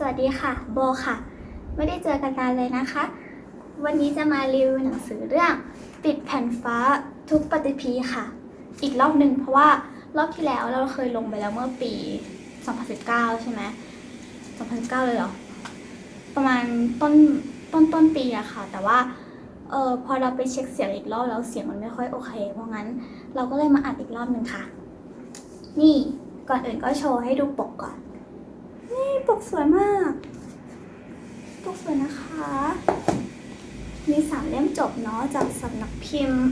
สวัสดีค่ะ โบค่ะ ไม่ได้เจอกันนานเลยนะคะ วันนี้จะมารีวิวหนังสือเรื่อง ติดแผ่นฟ้าทุกปฏิพีค่ะ อีกรอบหนึ่งเพราะว่ารอบที่แล้วเราเคยลงไปแล้วเมื่อปี 2019 ใช่ไหม2019 เลยเหรอ ประมาณต้นต้นต้นปีอะค่ะ แต่ว่าเออพอเราไปเช็คเสียงอีกรอบแล้วเสียงมันไม่ค่อยโอเค เพราะงั้นเราก็เลยมาอัดอีกรอบหนึ่งค่ะ นี่ก่อนอื่นก็โชว์ให้ดูปกก่อน ปกสวยมาก ปกสวยนะคะ มีสามเล่มจบเนาะจากสำนักพิมพ์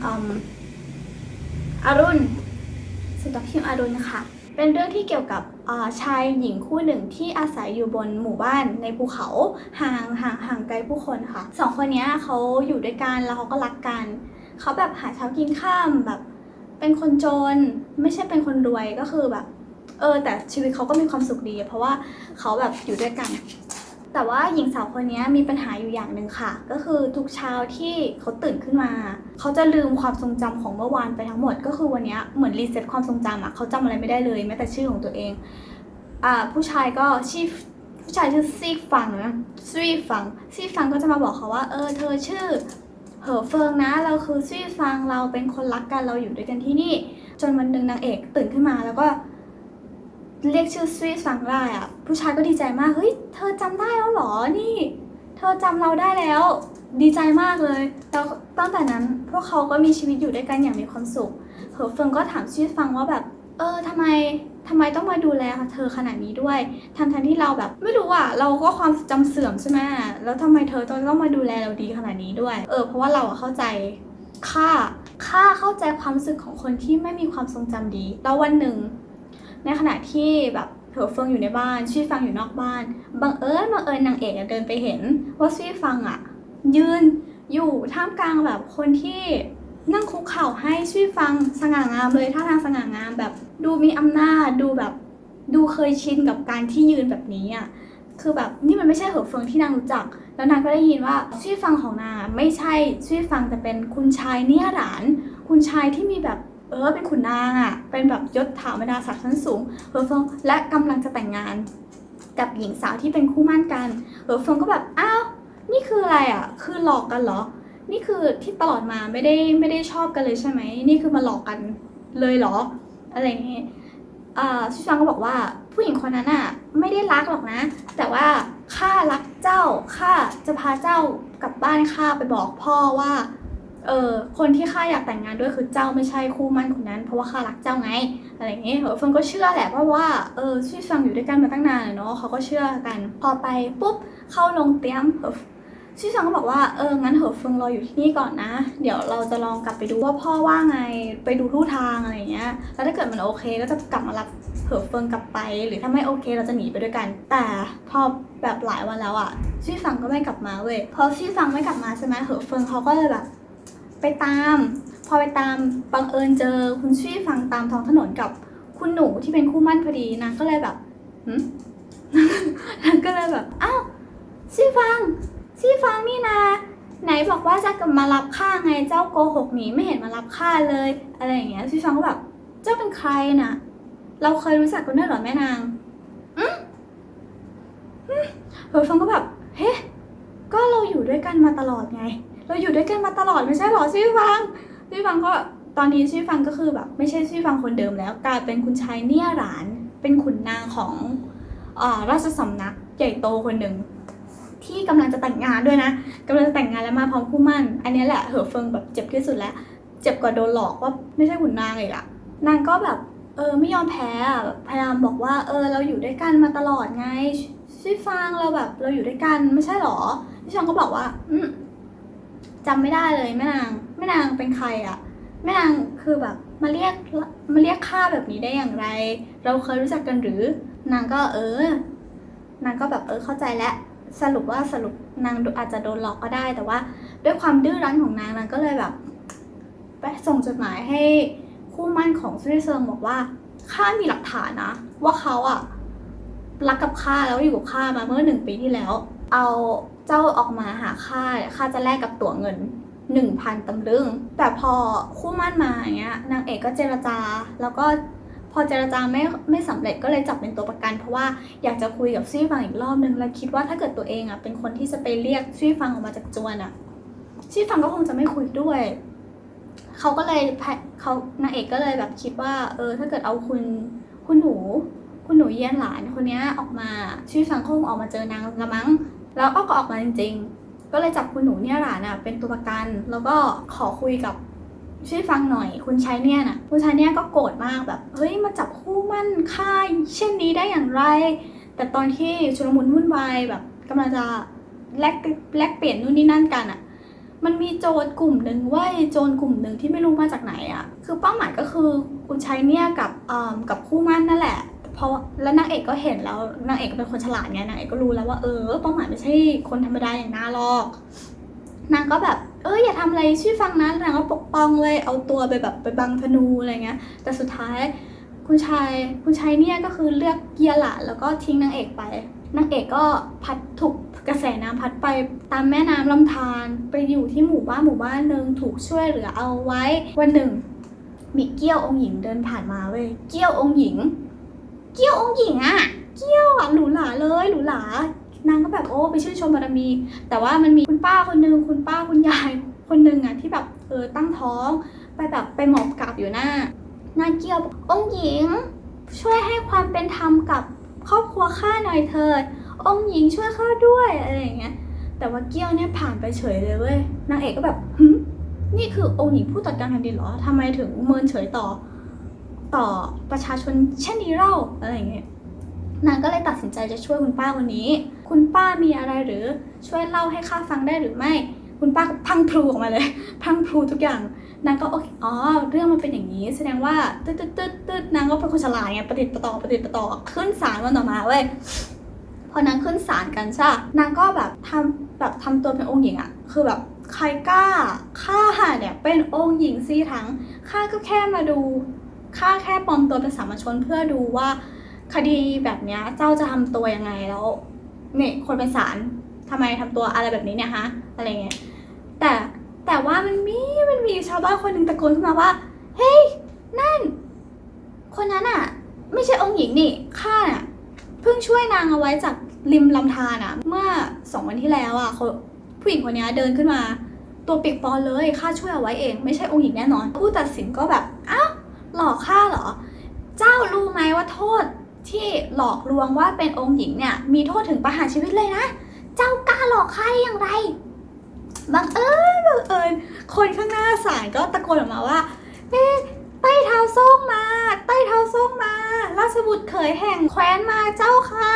อรุณสำนักพิมพ์อรุณค่ะ เป็นเรื่องที่เกี่ยวกับชายหญิงคู่หนึ่งที่อาศัยอยู่บนหมู่บ้านในภูเขาห่างห่างห่างไกลผู้คนค่ะสองคนเนี้ยเขาอยู่ด้วยกันแล้วเขาก็รักกันเขาแบบหาเช้ากินข้ามแบบเป็นคนจนไม่ใช่เป็นคนรวยก็คือแบบ เออ แต่ชีวิตเขาก็มีความสุขดี เพราะว่าเขาแบบอยู่ด้วยกัน แต่ว่าหญิงสาวคนนี้มีปัญหาอยู่อย่างหนึ่งค่ะ ก็คือทุกเช้าที่เขาตื่นขึ้นมา เขาจะลืมความทรงจำของเมื่อวานไปทั้งหมด ก็คือวันนี้เหมือนรีเซ็ตความทรงจำอะเขาจำอะไรไม่ได้เลยแม้แต่ชื่อของตัวเอง อ่าผู้ชายก็ชื่อผู้ชายชื่อซีฟังนะซีฟังซีฟังก็จะมาบอกเขาว่า เออ เธอชื่อเหอเฟิงนะ เราคือซีฟังเราเป็นคนรักกันเราอยู่ด้วยกันที่นี่ จนวันหนึ่งนางเอกตื่นขึ้นมาแล้วก็ เรียกชื่อสวีทฟังได้อะผู้ชายก็ดีใจมาก เฮ้ย เธอจำได้แล้วเหรอ นี่ เธอจำเราได้แล้ว ดีใจมากเลย แล้วตั้งแต่นั้นพวกเขาก็มีชีวิตอยู่ด้วยกันอย่างมีความสุขเหอเฟิงก็ถามสวีทฟังว่าแบบ เออทำไมทำไมต้องมาดูแลเธอขนาดนี้ด้วย ทั้งทันที่เราแบบไม่รู้อะ เราก็ความจำเสื่อมใช่ไหมแล้วทำไมเธอต้องมาดูแลเราดีขนาดนี้ด้วย เออ เพราะว่าเราอะเข้าใจค่าค่าเข้าใจความรู้สึกของคนที่ไม่มีความทรงจำดี แล้ววันหนึ่ง ในขณะที่แบบเถอเฟิงอยู่ในบ้านชี่ฟังอยู่นอกบ้านบังเอิญบังเอิญนางเอกเดินไปเห็น ว่าชี่ฟังอะยืนอยู่ท่ามกลางแบบคนที่นั่งคุกเข่าให้ชี่ฟังสง่างามเลยท่าทางสง่างามแบบดูมีอำนาจดูแบบดูเคยชินกับการที่ยืนแบบนี้อะคือแบบนี่มันไม่ใช่เหอเฟิงที่นางรู้จัก แล้วนางก็ได้ยินว่าชี่ฟังของนางไม่ใช่ชี่ฟังแต่เป็นคุณชายเนี่ยหลาน คุณชายที่มีแบบ เออเป็นขุนนางอะ่ะ เป็นแบบยศถาบรรดาศักดิ์ชั้นสูงเฮอเฟิงและกำลังจะแต่งงาน กับหญิงสาวที่เป็นคู่มั่นกันเฮอเฟิงก็แบบอ้าวนี่คืออะไรอะ่ะ คือหลอกกันเหรอ นี่คือที่ตลอดมาไม่ได้ไม่ได้ชอบกันเลยใช่ไหมนี่คือมาหลอกกันเลยเหรอ อะไรอย่างเงี้ยอ่าชิชางก็บอกว่าผู้หญิงคนนั้นอะไม่ได้รักหรอกนะ แต่ว่าข้ารักเจ้าข้าจะพาเจ้ากลับบ้านข้าไปบอกพ่อว่า เออคนที่ข้าอยากแต่งงานด้วยคือเจ้าไม่ใช่คู่มั่นคนนั้น เพราะว่าข้ารักเจ้าไงอะไรอย่างเงี้ยเฟิงก็เชื่อแหละเพราะว่าเออชี่ฟังอยู่ด้วยกันมาตั้งนานเนาะเขาก็เชื่อกันพอไปปุ๊บเข้าลงเตรียมเหอชี่ฟังก็บอกว่าเอองั้นเหอเฟิงรออยู่ที่นี่ก่อนนะ เดี๋ยวเราจะลองกลับไปดูว่าพ่อว่าไงไปดูลู่ทางอะไรอย่างเงี้ยแล้วถ้าเกิดมันโอเคก็จะกลับมารับเหอเฟิงกลับไป หรือถ้าไม่โอเคเราจะหนีไปด้วยกัน แต่พอแบบหลายวันแล้วอะชี่ฟังก็ไม่กลับมาเว้ยพอชี่ฟังไม่กลับมาใช่ไหมเหอเฟิงเขาก็เลยแบบ ไปตาม พอไปตามบังเอิญเจอคุณชี่ฟังตามท้องถนนกับคุณหนูที่เป็นคู่มั่นพอดีนางก็เลยแบบหืมนางก็เลยแบบอ้าวชี่ฟังชี่ฟังนี่นะไหนบอกว่าจะกลับมารับข้าไงเจ้าโกหกหนีไม่เห็นมารับข้าเลย อะไรอย่างเงี้ยชี่ฟังก็แบบเจ้าเป็นใครน่ะ เราเคยรู้จักกันด้วยหรอแม่นางอืมอืมเฮ้ยฟังก็แบบเฮ้ก็เราอยู่ด้วยกันมาตลอดไง เราอยู่ด้วยกันมาตลอดไม่ใช่หรอชื่อฟังชื่อฟังก็ตอนนี้ชื่อฟังก็คือแบบไม่ใช่ชื่อฟังคนเดิมแล้วกลายเป็นคุณชายเนี่ยหลานเป็นขุนนางของอราชสำนักใหญ่โตคนหนึ่งที่กำลังจะแต่งงานด้วยนะกำลังจะแต่งงานแล้วมาพร้อมคู่มั่น อันนี้แหละเหอเฟิงแบบเจ็บที่สุดแล้ว เจ็บกว่าโดนหลอกว่าไม่ใช่ขุนนางเลยอะนางก็แบบเออไม่ยอมแพ้พยายามบอกว่าเออเราอยู่ด้วยกันมาตลอดไงชื่อฟังเราแบบเราอยู่ด้วยกันไม่ใช่หรอพี่ชองก็บอกว่าอืม จำไม่ได้เลยแม่นางแม่นางเป็นใครอะแม่นางคือแบบมาเรียกมาเรียกข้าแบบนี้ได้อย่างไร เราเคยรู้จักกันหรือนางก็เออ นางก็แบบเออเข้าใจแล้วสรุปว่าสรุปนางอาจจะโดนหลอกก็ได้ แต่ว่าด้วยความดื้อรั้นของนางนางก็เลยแบบไปส่งจดหมายให้คู่มั่นของซุยเซิงบอกว่าข้ามีหลักฐานนะ ว่าเขาอะรักกับข้าแล้วอยู่กับข้ามาเมื่อหนึ่งปีที่แล้ว เอา เจ้าออกมาหาข้าข้าจะแลกกับตั๋วเงินหนึ่งพันตำลึง แต่พอคู่มั่นมาอย่างเงี้ยนางเอกก็เจรจา แล้วก็พอเจรจาไม่ไม่สำเร็จก็เลยจับเป็นตัวประกัน เพราะว่าอยากจะคุยกับซี่ฟังอีกรอบนึงแล้วคิดว่าถ้าเกิดตัวเองอะเป็นคนที่จะไปเรียกซี่ฟังออกมาจากจวนอะซี่ฟังก็คงจะไม่คุยด้วยเขาก็เลยแพเขานางเอกก็เลยแบบคิดว่า เออ ถ้าเกิดเอาคุณคุณหนู คุณหนูเยี่ยนหลานคนนี้ออกมาชื่อฟังคงออกมาเจอนางละมั้ง แล้วก็ออกมาจริง ๆ ก็เลยจับคุณหนูเนี่ยหลานอะเป็นตัวประกัน แล้วก็ขอคุยกับช่วยฟังหน่อยคุณชายเนี่ยน่ะคุณชายเนี่ยก็โกรธมากแบบเฮ้ยมาจับคู่มั่นค่ายเช่นนี้ได้อย่างไร แต่ตอนที่ชุลมุนวุ่นวายแบบกำลังจะแลกแลกเปลี่ยนนู่นนี่นั่นกันอะมันมีโจรกลุ่มหนึ่งว่าโจรกลุ่มหนึ่งที่ไม่รู้มาจากไหนอะคือเป้าหมายก็คือคุณชายเนี่ยกับเอ่อกับคู่มั่นนั่นแหละ เพราะแล้วนางเอกก็เห็นแล้วนางเอกก็เป็นคนฉลาดไงนางเอกก็รู้แล้วว่าเออเป้าหมายไม่ใช่คนธรรมดาอย่างน่าหรอกนางก็แบบเอออย่าทำอะไรชื่อฟังนะนางก็ปกป้องเลยเอาตัวไปแบบไปบังธนูอะไรเงี้ย แต่สุดท้ายคุณชายคุณชายเนี่ยก็คือเลือกเกียร์หละแล้วก็ทิ้งนางเอกไปนางเอกก็พัดถูกกระแสน้ำพัดไปตามแม่น้ำลำธารไปอยู่ที่หมู่บ้านหมู่บ้านหนึ่งถูกช่วยเหลือเอาไว้วันหนึ่ง มีเกี้ยวองค์หญิงเดินผ่านมาเว้ยเกี้ยวองค์หญิง เกี้ยวองค์หญิงอะเกี้ยวอะหรูหราเลยหรูหรานางก็แบบโอ้ไปชื่นชมบารมี แต่ว่ามันมีคุณป้าคนนึงคุณป้าคุณยายคนนึงอะที่แบบเออตั้งท้อง ไปแบบไปหมอบกราบอยู่หน้าหน้าเกี้ยวองค์หญิง ช่วยให้ความเป็นธรรมกับครอบครัวข้าหน่อยเถิดองค์หญิงช่วยข้าด้วยอะไรอย่างเงี้ยแต่ว่าเกี้ยวเนี่ยผ่านไปเฉยเลยเว้ยนางเอกก็แบบหึนี่คือองค์หญิงผู้ตรวจการแผ่นดินเหรอทำไมถึงเมินเฉยต่อ ต่อประชาชนเช่นนี้เล่าอะไรอย่างเงี้ยนางก็เลยตัดสินใจจะช่วยคุณป้าคนนี้ คุณป้ามีอะไรหรือช่วยเล่าให้ข้าฟังได้หรือไม่ คุณป้าพังพลูออกมาเลย พังพลูทุกอย่าง นางก็โอเคอ๋อ เรื่องมันเป็นอย่างนี้ แสดงว่าตึ๊ดตึ๊ดตึ๊ดตึ๊ดนางก็เป็นคนฉลาดไงประดิษฐ์ประต่อประดิษฐ์ประต่อขึ้นศาลวันต่อมาเว้ย พอนางขึ้นศาลกันใช่ปะนางก็แบบทำแบบทำตัวเป็นองค์หญิงอะคือแบบใครกล้าข้าเนี่ยเป็นองค์หญิงซีทั้งข้าก็แค่มาดู ข้าแค่ปลอมตัวเป็นสามัญชนเพื่อดูว่า คดีแบบเนี้ยเจ้าจะทำตัวยังไงแล้วเนี่ยคนเป็นศาลทำไมทำตัวอะไรแบบนี้เนี่ยฮะอะไรเงี้ยแต่แต่ว่ามันมีมันมีชาวบ้านคนหนึ่งตะโกนขึ้นมาว่า เฮ้ย นั่น คนนั้นอะไม่ใช่องค์หญิงนี่ข้าน่ะเพิ่งช่วยนางเอาไว้จากริมลำธารอะเมื่อสองวันที่แล้วอะผู้หญิงคนนี้เดินขึ้นมา ตัวเปียกปอนเลยข้าช่วยเอาไว้เอง ไม่ใช่องค์หญิงแน่นอน ผู้ตัดสินก็แบบ หลอกข้าเหรอ เจ้ารู้ไหมว่าโทษที่หลอกลวงว่าเป็นองค์หญิงเนี่ย มีโทษถึงประหารชีวิตเลยนะ เจ้ากล้าหลอกข้าได้อย่างไร บังเอิญบังเอิญคนข้างหน้าศาลก็ตะโกนออกมาว่าเอ๊ะใต้เท้าส้มมา ใต้เท้าส้มมา ราชบุตรเขยแห่งแคว้นมาเจ้าค่ะ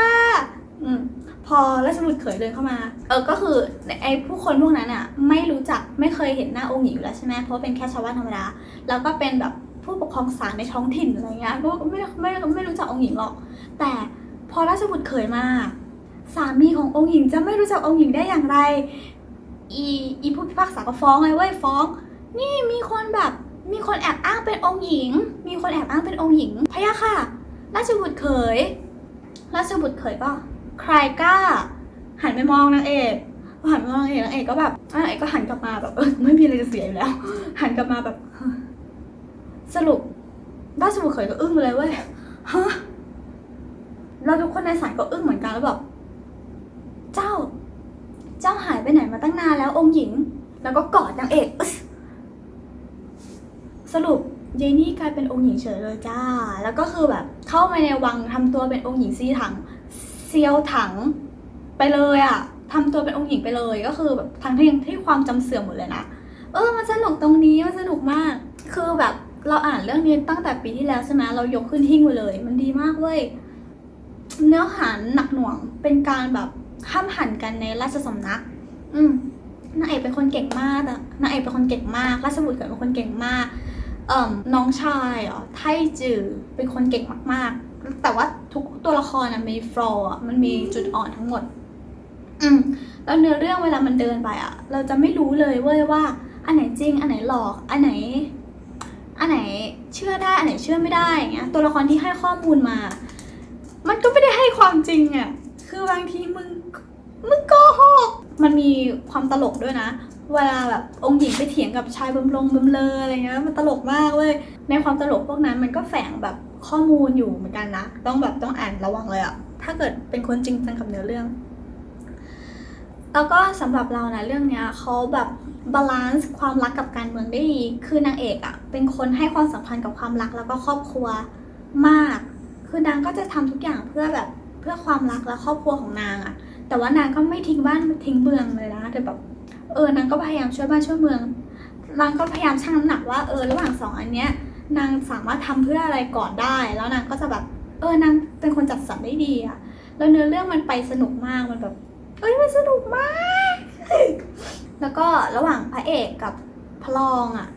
อืมพอราชบุตรเขยเดินเข้ามา เออ ก็คือไอ้ผู้คนพวกนั้นอะ ไม่รู้จักไม่เคยเห็นหน้าองค์หญิงอยู่แล้วใช่ไหมเพราะเป็นแค่ชาวบ้านธรรมดา แล้วก็เป็นแบบ ผู้ปกครองศาลในท้องถิ่นอะไรเงี้ยก็ไม่ไม่ไม่รู้จักองค์หญิงหรอก แต่พอราชบุตรเขยมาสามีขององค์หญิงจะไม่รู้จักองค์หญิงได้อย่างไร อีอีผู้พิพากษาก็ฟ้องเลยเว้ยฟ้อง นี่มีคนแบบมีคนแอบอ้างเป็นองค์หญิง มีคนแอบอ้างเป็นองค์หญิงพะยะค่ะ ราชบุตรเขย ราชบุตรเขยก็ใครกล้า หันไปมองนางเอกพอหันไปมองนางเอกนางเอกก็แบบนางเอกก็หันกลับมาแบบไม่มีอะไรจะเสียอยู่แล้ว หันกลับมาแบบ สรุปราชบุตรเขยก็อึ้งเลยเว้ยฮะเราทุกคนในศาลก็อึ้งเหมือนกันแล้วแบบเจ้า เจ้าหายไปไหนมาตั้งนานแล้วองค์หญิง แล้วก็กอดนางเอกสรุปเยนี่กลายเป็นองค์หญิงเฉยเลยจ้า แล้วก็คือแบบเข้ามาในวังทำตัวเป็นองค์หญิงซีถังเซียวถังไปเลยอะทำตัวเป็นองค์หญิงไปเลยก็คือแบบทั้งที่ที่ความจำเสื่อมหมดเลยนะ เออมันสนุกตรงนี้มันสนุกมาก คือแบบ เราอ่านเรื่องนี้ตั้งแต่ปีที่แล้วใช่ไหมเรายกขึ้นหิ้งไปเลย มันดีมากเว้ย เนื้อหาหนักหน่วง เป็นการแบบห้ามหันกันในราชสำนัก อืมนางเอกเป็นคนเก่งมากอะนางเอกเป็นคนเก่งมาก ราชบุตรเกิดเป็นคนเก่งมาก เอ่อน้องชายอ๋อไทจือเป็นคนเก่งมากๆ แต่ว่าทุกตัวละครมีฟลอร์มันมีจุดอ่อนทั้งหมด อืม แล้วเนื้อเรื่องเวลามันเดินไปอะเราจะไม่รู้เลยเว้ยว่า อันไหนจริง อันไหนหลอก อันไหน อันไหนเชื่อได้ อันไหนเชื่อไม่ได้อย่างเงี้ย ตัวละครที่ให้ข้อมูลมา มันก็ไม่ได้ให้ความจริงอะคือบางทีมึง มึงโกหก มันมีความตลกด้วยนะ เวลาแบบองค์หญิงไปเถียงกับชายบำลงบำเลออะไรเงี้ย มันตลกมากเว้ย ในความตลกพวกนั้นมันก็แฝงแบบข้อมูลอยู่เหมือนกันนะ ต้องแบบต้องอ่านระวังเลยอะถ้าเกิดเป็นคนจริงจังกับเนื้อเรื่องแล้วก็สำหรับเรานะเรื่องเนี้ยเขาแบบ บาลานซ์ความรักกับการเมืองได้ดี คือนางเอกอะเป็นคนให้ความสำคัญกับความรักแล้วก็ครอบครัวมาก คือนางก็จะทำทุกอย่างเพื่อแบบเพื่อความรักและครอบครัวของนางอะแต่ว่านางก็ไม่ทิ้งบ้านทิ้งเมืองเลยนะแต่แบบเออนางก็พยายามช่วยบ้านช่วยเมือง นางก็พยายามชั่งน้ำหนักว่าเออระหว่างสองอันเนี้ยนางสามารถทำเพื่ออะไรก่อนได้ แล้วนางก็จะแบบเออนางเป็นคนจัดสรรได้ดีอะแล้วเนื้อเรื่องมันไปสนุกมากมันแบบ เอ้ยมันสนุกมาก แล้วก็ระหว่างพระเอกกับพระรองอะ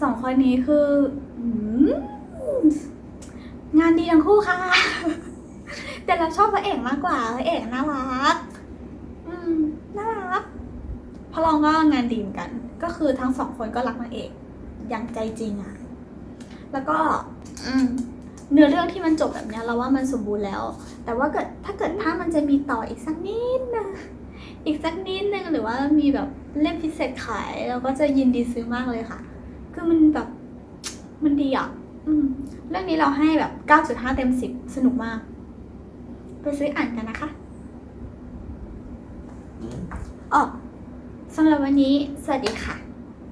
สองคนนี้คือ งานดีทั้งคู่ค่ะ แต่เราชอบพระเอกมากกว่า พระเอกน่ารักอืมน่ารักพระรองก็งานดีเหมือนกัน ก็คือทั้งสองคนก็รักนางเอกอย่างใจจริงอะแล้วก็ อืมเนื้อเรื่องที่มันจบแบบนี้เราว่ามันสมบูรณ์แล้ว แต่ว่าเกิดถ้าเกิดถ้ามันจะมีต่ออีกสักนิดนึงอีกสักนิดนึงหรือว่ามีแบบ เล่มพิเศษขายเราก็จะยินดีซื้อมากเลยค่ะ คือมันแบบมันดีอะอืมเรื่องนี้เราให้แบบ 9.5 เต็ม 10 สนุกมาก ไปซื้ออ่านกันนะคะอ๋อสำหรับวันนี้ สวัสดีค่ะ